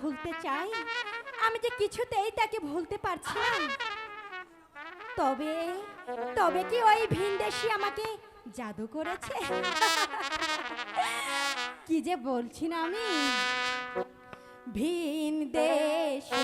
ভুলতে চাই? আমি যে কিছুতেই তাকে ভুলতে পারছি না তবে তবে কি ওই ভিনদেশি আমাকে জাদু করেছে? কি যে বলছি না আমি? ভিন দেশি